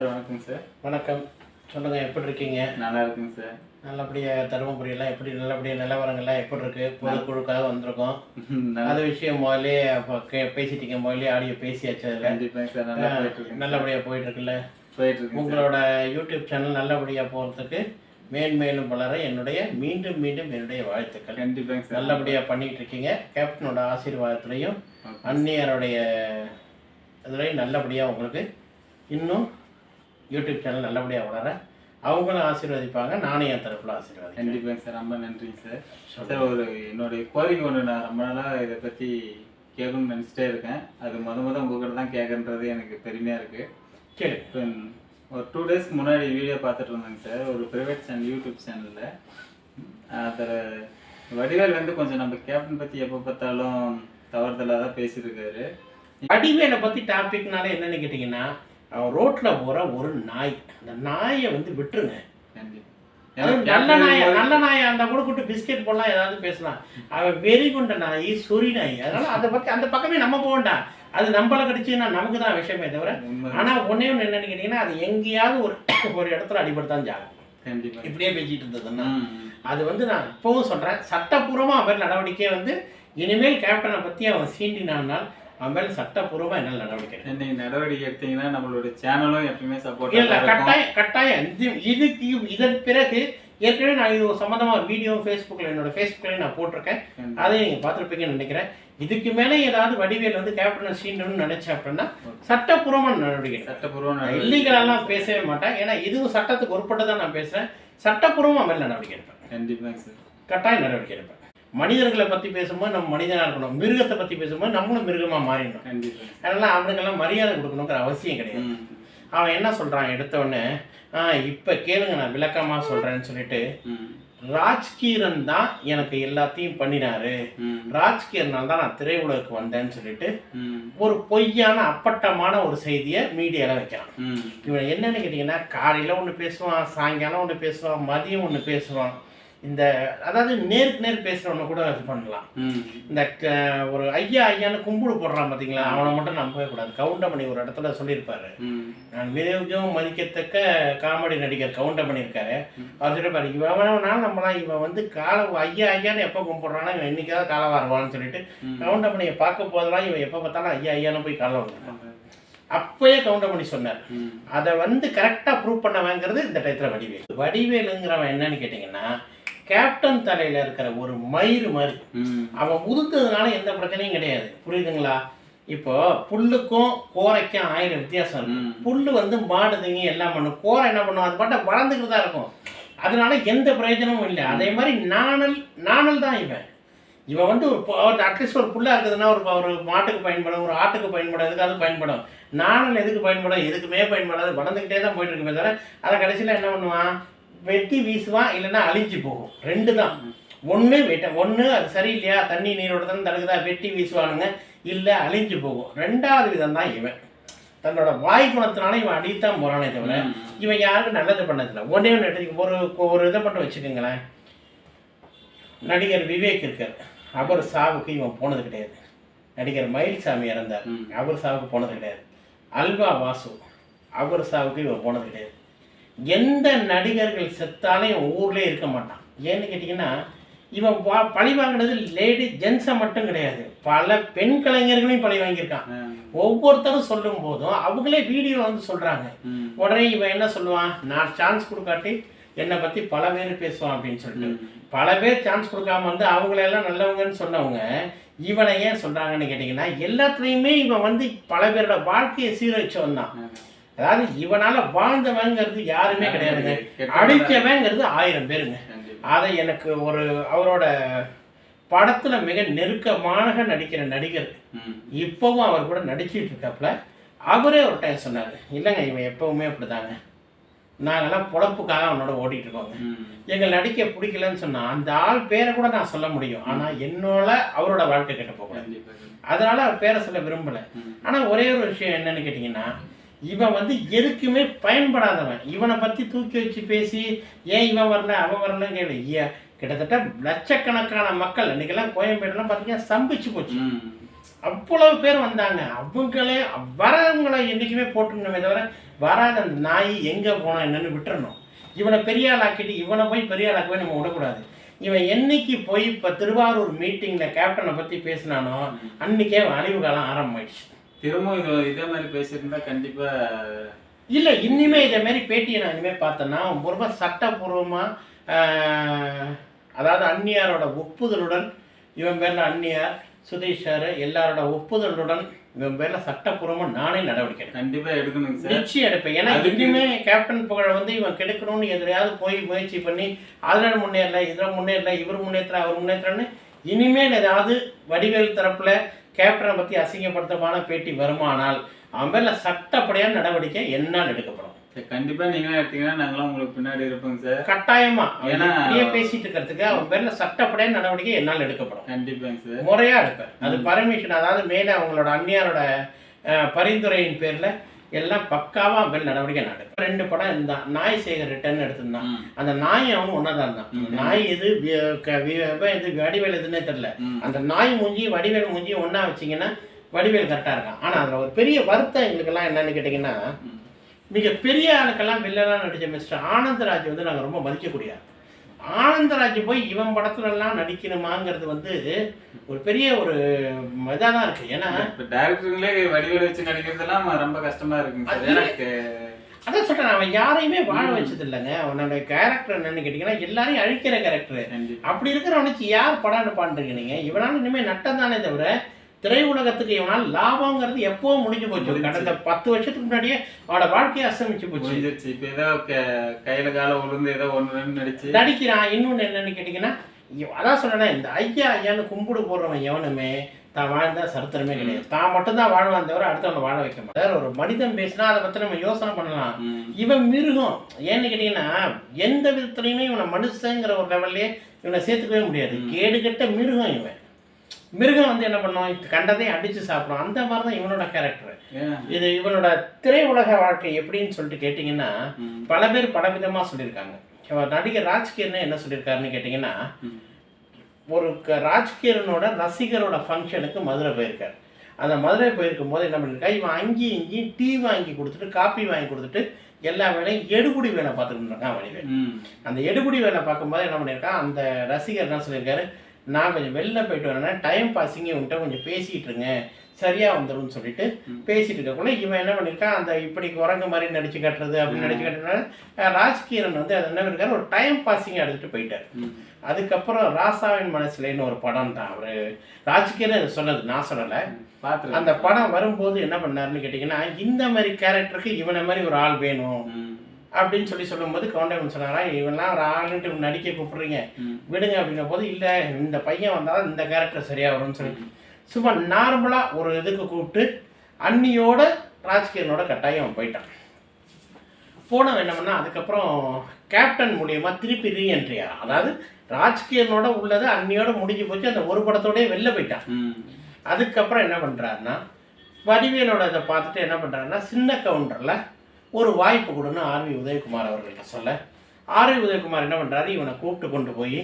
வணக்கம் சார். வணக்கம். சொல்லுங்கள் எப்படி இருக்கீங்க? நல்லா இருக்குங்க சார். நல்லபடியாக தருமபுரியெல்லாம் எப்படி நல்லபடியாக நிலவரங்கள்லாம் எப்படி இருக்கு? பொதுக்குழுக்காக வந்திருக்கோம். அது விஷயம் கே பேசிட்டீங்க. முதல்ல ஆடியோ பேசியாச்சு அதில். கண்டிப்பாங்க சார் நல்லா நல்லபடியாக போயிட்டு இருக்குல்ல? போயிட்டு இருக்குங்க சார். உங்களோட யூடியூப் சேனல் நல்லபடியாக போகிறதுக்கு மேன்மேலும் வளர என்னுடைய மீண்டும் மீண்டும் என்னுடைய வாழ்த்துக்கள். கண்டிப்பாங்க சார். நல்லபடியாக பண்ணிட்டு இருக்கீங்க. கேப்டனோட ஆசீர்வாதத்துலையும் ஓகே. அந்நியருடைய இதுலையும் நல்லபடியாக உங்களுக்கு இன்னும் யூடியூப் சேனல் நல்லபடியாக வளர அவங்களும் ஆசீர்வதிப்பாங்க நானும் என் தரப்புல ஆசீர்வதிக்கிறேன். கண்டிப்பாங்க சார் ரொம்ப நன்றிங்க சார். சார் ஒரு என்னுடைய கோரிக்கை ஒன்று நான் ரொம்ப நாளாக இதை பற்றி கேட்கணும்னு நினச்சிட்டே இருக்கேன். அது முத முத உங்ககிட்ட தான் கேட்குன்றது எனக்கு பெருமையாக இருக்குது சரி இப்போ ஒரு டூ டேஸ்க்கு முன்னாடி வீடியோ பார்த்துட்டு இருந்தேங்க சார். ஒரு ப்ரைவேட் சேனல் யூடியூப் சேனலில் அதில் வடிவேல் வந்து கொஞ்சம் நம்ம கேப்டன் பற்றி எப்போ பார்த்தாலும் தவறுதலாக தான் பேசியிருக்காரு வடிவேலை பற்றி டாபிக்னால என்னன்னு கேட்டிங்கன்னா அவன் ரோட்டில் போகிற ஒரு நாய். அந்த நாயை வந்து விட்டுருங்க. நல்ல நாய் நல்ல நாயை அந்த கூட கூட்டு பிஸ்கெட் போடலாம் ஏதாவது பேசலாம். அவன் வெறி கொண்ட நாய் சொறி நாய். அதனால அதை பற்றி அந்த பக்கமே நம்ம போக வேண்டாம் அது நம்மளை கடிச்சுன்னா நமக்கு தான் விஷயமே தவிர ஆனால் ஒன்றே ஒன்று என்னன்னு கேட்டிங்கன்னா அது எங்கேயாவது ஒரு ஒரு இடத்துல அடிபட்டு தான் ஜாகும் இப்படியே பேசிட்டு இருந்ததுன்னா அது வந்து நான் இப்போவும் சொல்கிறேன் சட்டப்பூர்வமாக அவன் மேல் நடவடிக்கை வந்து இனிமேல் கேப்டனை பற்றி அவன் சீண்டினானால் அவன் மேல் சட்டப்பூர்வமாக என்ன நடவடிக்கை. நீங்க நடவடிக்கை எடுத்தீங்கன்னா நம்மளோட சேனலும் எப்பயுமே சப்போர்ட் இல்ல கட்டாயம் கட்டாயம். இது இதுக்கு இதன் பிறகு ஏற்கனவே நான் இது சம்மந்தமாக ஒரு வீடியோ ஃபேஸ்புக்கில் என்னோட ஃபேஸ்புக்கில் நான் போட்டிருக்கேன். அதையும் நீங்கள் பார்த்துருப்பீங்கன்னு நினைக்கிறேன். இதுக்கு மேலே ஏதாவது வடிவேல் வந்து கேப்டனை சீண்டணும்னு நினைச்சேன் அப்படின்னா சட்டப்பூர்வமான நடவடிக்கை எடுப்பேன். சட்டப்பூர்வ நான் நடவடிக்கை இல்லீகலாலாம் பேசவே மாட்டேன். ஏன்னா இதுவும் சட்டத்துக்கு உட்பட்டு தான் நான் பேசுகிறேன் சட்டப்பூர்வமாக மேல் நடவடிக்கை எடுப்பேன். கண்டிப்பாங்க சார். கட்டாயம் நடவடிக்கை எடுப்பேன். மனிதர்களை பற்றி பேசும்போது நம்ம மனிதனாக இருக்கணும். மிருகத்தை பற்றி பேசும்போது நம்மளும் மிருகமாக மாறிடணும். அதனால அவனுக்கெல்லாம் மரியாதை கொடுக்கணுங்கிற அவசியம் கிடையாது. அவன் என்ன சொல்கிறான் எடுத்த உடனே ஆ இப்போ கேளுங்க நான் விளக்கமாக சொல்கிறேன்னு சொல்லிட்டு ராஜ்கீரன் தான் எனக்கு எல்லாத்தையும் பண்ணினாரு. ராஜ்கீரனால் தான் நான் திரையுலகுக்கு வந்தேன்னு சொல்லிட்டு ஒரு பொய்யான அப்பட்டமான ஒரு செய்தியை மீடியாவில் வைக்கிறான். இவன் என்னன்னு கேட்டிங்கன்னா காலையில் ஒன்று பேசுவான் சாயங்காலம் ஒன்று பேசுவான் மதியம் ஒன்று பேசுவான். இந்த அதாவது நேருக்கு நேர் பேசுகிறவனை கூட இது பண்ணலாம். இந்த ஒரு ஐயா ஐயான்னு கும்பிடு போடுறான் பார்த்தீங்களா அவனை மட்டும் நம்பவே கூடாது. கவுண்டமணி ஒரு இடத்துல சொல்லியிருப்பாரு. நான் மிகவும் மதிக்கத்தக்க காமெடி நடிகர் கவுண்டமணி இருக்காரு. அவர் சொல்லியிருப்பாரு இவனாலும் நம்மளாம் இவன் வந்து கால ஐயா ஐயான்னு எப்போ கும்பிட்றானா இவன் என்னைக்காவது காலை வருவான்னு சொல்லிட்டு. கவுண்டமணியை பார்க்க போதெல்லாம் இவன் எப்போ பார்த்தாலும் ஐயா ஐயான்னு போய் காலை வருவான் அப்பயே கவுண்டமணி சொன்னார் அதை வந்து கரெக்டாக ப்ரூவ் பண்ணவங்கிறது இந்த டயத்தில் வடிவேல். வடிவேலுங்கிறவன் என்னன்னு கேட்டிங்கன்னா கேப்டன் தலையில் இருக்கிற ஒரு மயிறு மாதிரி அவன் உதுத்ததுனால எந்த பிரச்சனையும் கிடையாது. புரியுதுங்களா? இப்போ புல்லுக்கும் கோரைக்கும் ஆயிரம் வித்தியாசம் இருக்கும். புல்லு வந்து மாடுதுங்க எல்லாம் பண்ணும். கோரை என்ன பண்ணும்? அது பாட்ட வளர்ந்துக்கிட்டு தான் இருக்கும். அதனால எந்த பிரயோஜனமும் இல்லை. அதே மாதிரி நாணல் நாணல் தான் இவன். இவன் வந்து ஒரு அட்லீஸ்ட் ஒரு புல்லா இருக்குதுன்னா ஒரு ஒரு மாட்டுக்கு பயன்படும் ஒரு ஆட்டுக்கு பயன்படும் எதுக்காவது பயன்படும். நாணல் எதுக்கு பயன்படும்? எதுக்குமே பயன்படாது. வளர்ந்துக்கிட்டே தான் போயிட்டு இருக்குமே தவிர அதை கடைசியில் என்ன பண்ணுவான்? வெட்டி வீசுவான் இல்லைன்னா அழிஞ்சு போகும். ரெண்டு தான் ஒன்று வெட்ட ஒன்று அது சரியில்லையா? தண்ணி நீரோட தான் தடுக்குதா? வெட்டி வீசுவானுங்க. இல்லை அழிஞ்சு போகும். ரெண்டாவது விதம் தான் இவன். தன்னோட வாய் குணத்தினால இவன் அடித்தான் போறானே தவிர இவன் யாருக்கும் நல்லது பண்ணதில்லை. ஒன்றே ஒன்று ஒரு ஒரு இதை மட்டும் வச்சுக்கோங்களேன். நடிகர் விவேக் இருக்கார். அவர் சாவுக்கு இவன் போனது கிடையாது. நடிகர் மயில்சாமி இறந்தார். அவர் சாவுக்கு போனது கிடையாது. அல்வா வாசு. அவர் சாவுக்கு இவன் போனது கிடையாது. எந்த நடிகர்கள் செத்தாலும் இவன் ஊர்லேயே இருக்க மாட்டான். ஏன்னு கேட்டிங்கன்னா இவன் வா பழி வாங்கினது லேடி ஜென்ஸை மட்டும் கிடையாது. பல பெண் கலைஞர்களையும் பழி வாங்கியிருக்கான். ஒவ்வொருத்தரும் சொல்லும் போதும் அவங்களே வீடியோ வந்து சொல்கிறாங்க உடனே இவன் என்ன சொல்லுவான்? நான் சான்ஸ் கொடுக்காட்டி என்னை பற்றி பல பேர் பேசுவான் அப்படின்னு சொல்லிட்டு. பல பேர் சான்ஸ் கொடுக்காம வந்து அவங்களெல்லாம் நல்லவங்கன்னு சொன்னவங்க இவனை ஏன் சொல்கிறாங்கன்னு கேட்டிங்கன்னா எல்லாத்துலேயுமே இவன் வந்து பல பேரோட வாழ்க்கையை சீரழிச்சவன் தான். அதாவது இவனால வாழ்ந்தவங்கிறது யாருமே கிடையாதுங்க. அழிச்சவங்கிறது ஆயிரம் பேருங்க. அதை எனக்கு ஒரு அவரோட படத்துல மிக நெருக்கமாக நடிக்கிற நடிகர் இப்பவும் அவர் கூட நடிச்சிட்டு இருக்காப்புல அவரே ஒரு டைம் சொன்னார் இல்லைங்க இவன் எப்பவுமே அப்படிதாங்க. நாங்கெல்லாம் பொழப்புக்காக அவனோட ஓடிட்டு இருக்கோங்க. எங்கள் நடிக்க பிடிக்கலன்னு சொன்னா அந்த ஆள் பேரை கூட நான் சொல்ல முடியும். ஆனா என்னோட அவரோட வாழ்க்கை கெட்டு போகக்கூடாது. அதனால அவர் பேரை சொல்ல விரும்பல. ம், ஆனா ஒரே ஒரு விஷயம் என்னன்னு கேட்டிங்கன்னா இவன் வந்து எதுக்குமே பயன்படாதவன். இவனை பத்தி தூக்கி வச்சு பேசி ஏன் இவன் வரல? அவன் வரலன்னு கேளு. ஏ- கிட்டத்தட்ட லட்சக்கணக்கான மக்கள் அன்னைக்கெல்லாம் கோயம்பேடுலாம் பார்த்தீங்கன்னா ஸ்தம்பிச்சு போச்சு. ம், அவ்வளவு பேர் வந்தாங்க. அவங்களே வரவங்களை என்றைக்குமே போட்டுக்கணுமே தவிர வராத அந்த நாய் எங்கே போனா என்னன்னு விட்டுறணும். இவனை பெரிய ஆளாக்கிட்டு இவனை போய் பெரிய ஆளாக்கவே நம்ம விடக்கூடாது. இவன் என்னைக்கு போய் இப்போ திருவாரூர் மீட்டிங்கில் கேப்டனை பற்றி பேசினானோ அன்னைக்கே அழிவு காலம் ஆரம்பமாயிடுச்சு. திரும்பவும் இது இதே மாதிரி பேசியிருந்தா கண்டிப்பா இல்லை இனிமே இதே மாதிரி பேட்டியை நான் இனிமேல் பார்த்தேன்னா ரொம்ப சட்டப்பூர்வமாக அதாவது அந்நியாரோட ஒப்புதலுடன் இவன் பேரில் அந்நியார் சுதீஷ் சார் எல்லாரோட ஒப்புதலுடன் இவன் பேரில் சட்டப்பூர்வமாக நானே நடவடிக்கை எடுப்பேன். கண்டிப்பா எடுக்கணுங்க சார் நிச்சயம் எடுப்பேன் ஏன்னா இனிமே கேப்டன் புகழ வந்து இவன் கெடுக்கணும்னு எதிரையாவது போய் முயற்சி பண்ணி அதில் முன்னேறல இதில் முன்னேறல இவர் முன்னேற்ற அவர் முன்னேற்றன்னு இனிமேல் ஏதாவது வடிவேல் தரப்புல கேப்டனை பற்றி அசிங்கப்படுத்தமான பேட்டி வருமானால் அவன் பேர்ல சட்டப்படியான நடவடிக்கை என்னால் எடுக்கப்படும். சரி, கண்டிப்பா நீங்களும் எடுத்தீங்கன்னா நாங்களாம் உங்களுக்கு பின்னாடி இருப்போங்க சார். கட்டாயமா. ஏன்னா- இப்படியே பேசிட்டு இருக்கிறதுக்கு அவன் பேர்ல சட்டப்படியான நடவடிக்கை என்னால் எடுக்கப்படும். கண்டிப்பாங்க சார். முறையா எடுப்பேன். அது பர்மிஷன் அதாவது மேலே அவங்களோட அந்நியாரோட பரிந்துரையின் பேர்ல எல்லாம் பக்காவா அவன் பேர் நடவடிக்கை எடுப்பேன் ரெண்டு படம் இருந்தான் நாய் சேகர் ரிட்டர்ன் எடுத்திருந்தான் அந்த நாய் அவனும் ஒன்றா தான் இருந்தான். நாய் இவன் எது வடிவேல் எதுன்னே தெரியல ம். அந்த நாய் மூஞ்சி வடிவேல் மூஞ்சி ஒன்றா வச்சிங்கன்னா வடிவேல் கரெக்டாக இருக்கான் ஆனால் அதில் ஒரு பெரிய வருத்தம் எங்களுக்கெல்லாம் என்னன்னு கேட்டிங்கன்னா. மிக பெரிய ஆளுக்கெல்லாம் வில்லலாம் நடித்த மிஸ்டர் ஆனந்தராஜ் வந்து நாங்கள் ரொம்ப மதிக்கக்கூடிய. ஆனந்தராஜ் போய் இவன் படத்துலலாம் நடிக்கணுமாங்கிறது வந்து ஒரு பெரிய ஒரு இதாக தான் இருக்குது ஏன்னா இப்ப டேரக்டருங்களே வடிவேல் வச்சு நடிக்கிறதெல்லாம் ரொம்ப கஷ்டமா இருக்குங்க எனக்கு அதான் சொல்கிறேன் அவன் யாரையுமே வாழ வச்சது இல்லைங்க அவனோட கேரக்டர் என்னன்னு கேட்டிங்கன்னா எல்லாரையும் அழிக்கிற கேரக்டர் அப்படி இருக்கிறவனுக்கு யார் படம் எடுப்பான்றீங்க நீங்க? இவனால இனிமேல் நட்டம் தானே தவிர திரையுலகத்துக்கு இவனால் லாபங்கிறது எப்போ முடிஞ்சு போச்சு. கடந்த பத்து வருஷத்துக்கு முன்னாடியே அவனோட வாழ்க்கையை அஸ்தமிச்சு போச்சு. புரிஞ்சிருச்சு இப்ப ஏதோ கையில கால விழுந்து ஏதோ ஒண்ணு ரெண்டு நடிச்சு. நடிக்கிறான். இன்னொன்று என்னன்னு கேட்டிங்கன்னா அதான் சொல்றேனே இந்த ஐயா ஐயான்னு கும்பிடு போடுறவன் எவனுமே தான் வாழ்ந்தா சரித்திரமே கிடையாது. தான் மட்டும்தான் வாழ்வான் தவிர அடுத்தவனை வாழ வைக்க மாட்டார். ஒரு மனிதன் பேசினா அதை பத்தி நம்ம யோசனை பண்ணலாம். இவன் மிருகம். ஏன்னு கேட்டீங்கன்னா எந்த விதத்துலையுமே இவனை மனுஷங்கிற ஒரு லெவல்லே இவனை சேர்த்துக்கவே முடியாது. கேடுகெட்ட மிருகம் இவன். மிருகம் வந்து என்ன பண்ணும்? கண்டதையும் அடிச்சு சாப்பிடும். அந்த மாதிரி தான் இவனோட கேரக்டர்? இது இவனோட திரையுலக வாழ்க்கை எப்படின்னு சொல்லிட்டு கேட்டிங்கன்னா பல பேர் பலவிதமா சொல்லியிருக்காங்க. நடிகர் ராஜ்கிரன் என்ன சொல்லியிருக்காருன்னு கேட்டிங்கன்னா ஒரு ராஜ்கிரனோட ரசிகரோட ஃபங்க்ஷனுக்கு மதுரை போயிருக்காரு. அந்த மதுரை போயிருக்கும் போது என்ன பண்ணியிருக்கா? இவன் அங்கேயும் இங்கேயும் டீ வாங்கி கொடுத்துட்டு காப்பி வாங்கி கொடுத்துட்டு எல்லா வேலையும் எடுபுடி வேலை பார்த்துட்டு இருக்கான் வடிவேல் அந்த எடுபுடி வேலை பார்க்கும்போது என்ன பண்ணியிருக்கான்? அந்த ரசிகர் என்ன சொல்லியிருக்காரு? நான் கொஞ்சம் வெளில போயிட்டு வரேன்னா டைம் பாஸிங்க உன்கிட்ட கொஞ்சம் பேசிகிட்டு இருங்க சரியா வந்துரும்னு சொல்லிட்டு. பேசிட்டு இருக்கக்குள்ள இவன் என்ன பண்ணியிருக்கான் அந்த இப்படி குரங்கு மாதிரி நடிச்சு கட்டுறது அப்படின்னு. நடிச்சு கட்டுறதுனால ராஜ்கிரன் வந்து அது என்ன பண்ணிருக்காரு? ஒரு டைம் பாஸிங் எடுத்துட்டு போயிட்டார். அதுக்கப்புறம் ராசாவின் மனசுலேன்னு ஒரு படம் தான் அவரு. ராஜ்கிரன் சொன்னது நான் சொல்லலை. அந்த படம் வரும்போது என்ன பண்ணாருன்னு கேட்டிங்கன்னா இந்த மாதிரி கேரக்டருக்கு இவனை மாதிரி ஒரு ஆள் வேணும். அப்படின்னு சொல்லி சொல்லும்போது கவுண்டமன் சொன்னாரா இவன்லாம் ஒரு ஆளுன்ட்டு நடிக்க கூப்பிடுறீங்க. விடுங்க அப்படின்ன போது இல்லை இந்த பையன் வந்தால் இந்த கேரக்டர் சரியா வரும்னு சொல்லி. சும்மா நார்மலாக ஒரு இதுக்கு கூப்பிட்டு அன்னியோட ராஜ்கிரனோட கட்டாயம் அவன் போயிட்டான். போனவன் என்ன பண்ணா அதுக்கப்புறம் கேப்டன் மூலியமா திருப்பி ரீஎன்ட்ரியா அதாவது ராஜ்கிரனோட உள்ளது அன்னியோட முடிஞ்சு போச்சு அந்த ஒரு படத்தோடய வெளில போயிட்டான். அதுக்கப்புறம் என்ன பண்ணுறாருன்னா வடிவேலோட இதை பார்த்துட்டு என்ன பண்ணுறாருன்னா சின்ன கவுண்டரில் ஒரு வாய்ப்பு கொடுன்னு ஆர்வி உதயகுமார் அவர்கள்ட்ட சொல்ல. ஆர்வி உதயகுமார் என்ன பண்ணுறாரு இவனை கூப்பிட்டு கொண்டு போய்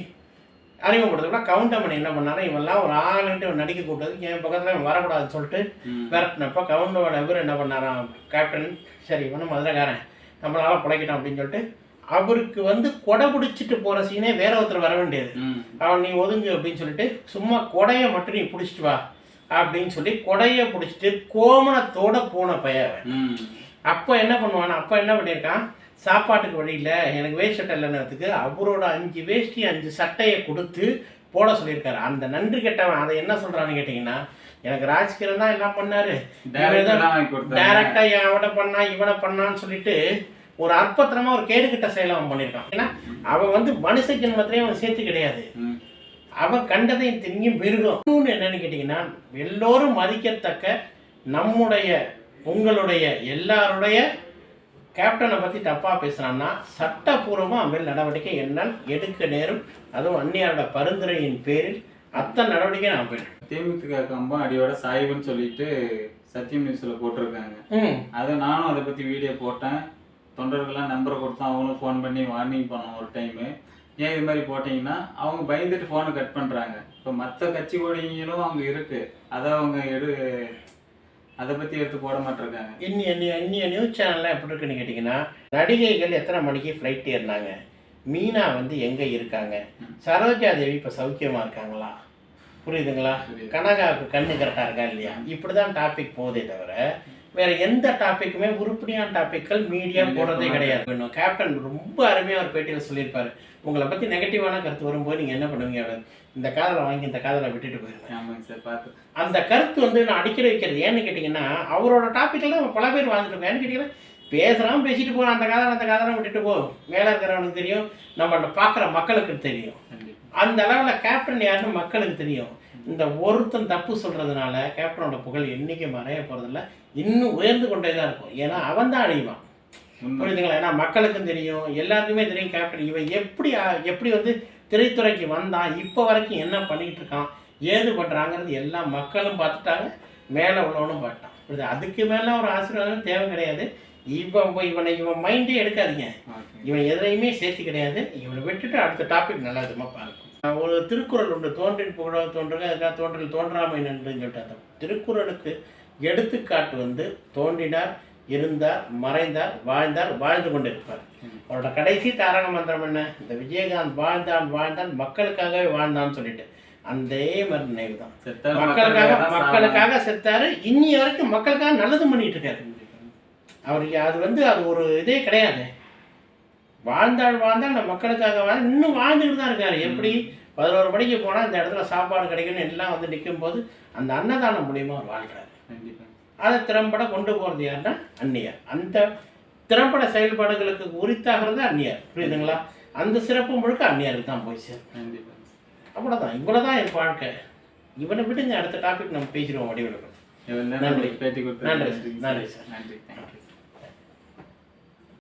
அறிமுகப்படுத்தக்கூட கவுண்டமணி என்ன பண்ணாரு இவன்லாம் ஒரு ஆளுன்ட்டு இவன் நடிக்க கூப்பிட்டது என் பக்கத்தில் இவன் வரக்கூடாதுன்னு சொல்லிட்டு விரட்டினப்போ கவுண்டமோட இவர் என்ன பண்ணாராம்? கேப்டன் சரி இவனும் மதுரைக்காரன். நம்மளால பிழைக்கிட்டோம் அப்படின்னு சொல்லிட்டு அவருக்கு வந்து கொடை பிடிச்சிட்டு போகிற சீனே வேற ஒருத்தர் வர வேண்டியது. அவன் நீ ஒதுங்கு அப்படின்னு சொல்லிட்டு சும்மா கொடையை மட்டும் நீ பிடிச்சிட்டு வா அப்படின்னு சொல்லி கொடையை பிடிச்சிட்டு கோமணத்தோட போன பையன் அப்போ என்ன பண்ணுவான் அப்போ என்ன பண்ணியிருக்கான்? சாப்பாட்டுக்கு வழியில் எனக்கு வேஸ்ட் சட்டை இல்லைன்றதுக்கு அவரோட அஞ்சு வேஷ்டி அஞ்சு சட்டையை கொடுத்து போட சொல்லியிருக்காரு. அந்த நன்றி கெட்டவன் அதை என்ன சொல்கிறான்னு கேட்டிங்கன்னா எனக்கு ராஜ்கிரண் தான் எல்லாம் பண்ணாரு. Director தான் வாங்கி கொடுத்தாங்க. டைரக்டா அவனை பண்ணா இவனை பண்ணான்னு சொல்லிட்டு ஒரு அற்பத்தனமா ஒரு கேடுகட்ட செயலை அவன் பண்ணியிருக்கான். ஏன்னா அவன் வந்து மனுஷ ஜென்மத்திலே அவன் சேர்த்து கிடையாது. அவன் கண்டதையும் மிருகம் இன்னொன்னு என்னன்னு கேட்டிங்கன்னா எல்லோரும் மதிக்கத்தக்க நம்முடைய உங்களுடைய எல்லாருடைய கேப்டனை பற்றி தப்பாக பேசுனான்னா சட்டப்பூர்வமாக மேல் நடவடிக்கை என்னால் எடுக்க நேரும். அதுவும் அந்நியாரோட பரிந்துரையின் பேரில் அத்தனை நடவடிக்கை நான் போயிட்டேன். தேமுதிக கம்பம் அடியோட சாய்வுன்னு சொல்லிட்டு சத்தியம் நியூஸ்ல போட்டிருக்காங்க. அதை நானும் அதை பத்தி வீடியோ போட்டேன். தொண்டர்கள்லாம் நம்பரை கொடுத்தோம் அவங்களும் ஃபோன் பண்ணி வார்னிங் பண்ணோம் ஒரு டைமு ஏன் இது மாதிரி போட்டீங்கன்னா அவங்க பயந்துட்டு ஃபோனை கட் பண்றாங்க. இப்போ மற்ற கட்சி கொடிகளும் அங்கே இருக்கு. அதை அவங்க எடு அதை பற்றி எடுத்து போட மாட்டிருக்காங்க. இன்னி இன்னி- இன்னிய நியூஸ் சேனல்லாம் எப்படி இருக்குன்னு கேட்டிங்கன்னா நடிகைகள் எத்தனை மணிக்கு ஃப்ளைட் ஏறினாங்க? மீனா வந்து எங்கே இருக்காங்க? சரோஜா தேவி இப்போ சௌக்கியமாக இருக்காங்களா? புரியுதுங்களா? புரியுது. கனகாவுக்கு கண்ணு கரெக்டாக இருக்கா இல்லையா? இப்படி தான் டாபிக் போதே தவிர வேற எந்த டாப்பிக்குமே உருப்படியான டாபிக்கள் மீடியா போடுறதே. கிடையாது. கேப்டன் ரொம்ப அருமையாக ஒரு பேட்டியில் சொல்லியிருப்பாரு. உங்களை பற்றி நெகட்டிவான கருத்து வரும்போது நீங்கள் என்ன பண்ணுவீங்க. இந்த காதலை வாங்கி இந்த காதலை விட்டுட்டு போயிருங்க ஆமாங்க சார் பார்த்து. அந்த கருத்து வந்து நான் அடிக்கடி வைக்கிறது. ஏன்னு கேட்டிங்கன்னா அவரோட டாப்பிக்கில் தான் பல பேர் வாழ்ந்துட்டு இருக்கோம் ஏன்னு கேட்டிங்கன்னா பேசுகிறான் பேசிட்டு போகிறான் அந்த காதலை அந்த காதலை விட்டுட்டு போ. மேலே இருக்கிறவனுக்கு தெரியும் நம்ம பார்க்குற மக்களுக்கு தெரியும். அந்த அளவில் கேப்டன் யாருன்னு மக்களுக்கு தெரியும். இந்த ஒருத்தன் தப்பு சொல்கிறதுனால கேப்டனோட புகழ் என்றைக்கு மறைய போகிறதில்ல இன்னும் உயர்ந்து கொண்டே தான் இருக்கும். ஏன்னா அவன் தான் அழிவான் புரியுதுங்களா? ஏன்னா மக்களுக்கும் தெரியும் எல்லாருக்குமே தெரியும் கேப்டன் இவன் எப்படி எப்படி வந்து திரைத்துறைக்கு வந்தான் இப்போ வரைக்கும் என்ன பண்ணிக்கிட்டு இருக்கான் ஏது பண்ணுறாங்கிறது எல்லா மக்களும் பார்த்துட்டாங்க மேலே உள்ளவனும் பார்த்தான் புரியுது? அதுக்கு மேலே ஒரு ஆசீர்வாதம் தேவை கிடையாது. இவன் இவனை இவன் மைண்டே எடுக்காதீங்க. இவன் எதுலையுமே சேர்த்து கிடையாது. இவனை விட்டுட்டு அடுத்த டாபிக் நல்ல விதமாக பார்க்கும் ஒரு திருக்குறள் உண்டு. தோன்றின் புகழ தோன்றுக அதுக்காக தோன்றில் தோன்றாமை நன்றுன்னு சொல்லிட்டு அந்த திருக்குறளுக்கு எடுத்துக்காட்டு வந்து தோன்றினார் இருந்தார் மறைந்தார் வாழ்ந்தார் வாழ்ந்து கொண்டிருப்பார். அவரோட கடைசி தாரக மந்திரம் என்ன? இந்த விஜயகாந்த் வாழ்ந்தான் வாழ்ந்தான் மக்களுக்காகவே வாழ்ந்தான்னு சொல்லிட்டு. அதே மாதிரி நினைவு தான் மக்களுக்காக மக்களுக்காக செத்தாரு. இன்னி வரைக்கும் மக்களுக்காக நல்லது பண்ணிட்டு இருக்காரு. அவருக்கு அது வந்து அது ஒரு இதே கிடையாது. வாழ்ந்தாள் வாழ்ந்தாள் அந்த மக்களுக்காக வாழ் இன்னும் வாழ்ந்துட்டு தான் இருக்காரு. எப்படி? பதினோரு மணிக்கு போனால் இந்த இடத்துல சாப்பாடு கிடைக்கும்னு எல்லாம் வந்து நிற்கும் போது அந்த அன்னதானம் மூலியமாக அவர் வாழ்கிறார் கண்டிப்பா. அதை திறம்பட கொண்டு போகிறது யாருன்னா அந்நியார். அந்த திறம்பட செயல்பாடுகளுக்கு உரித்தாகிறது அந்நியார். புரியுதுங்களா? அந்த சிறப்பு முழுக்க அந்நியாருக்கு தான் போய் சேரும். அவ்வளோதான் இவ்வளோ தான் என் வாழ்க்கை. இவனை விட்டுங்க அடுத்த டாபிக் நம்ம பேசிடுவோம் வடிவெடுக்கணும் நன்றி. நன்றி. சார். நன்றி.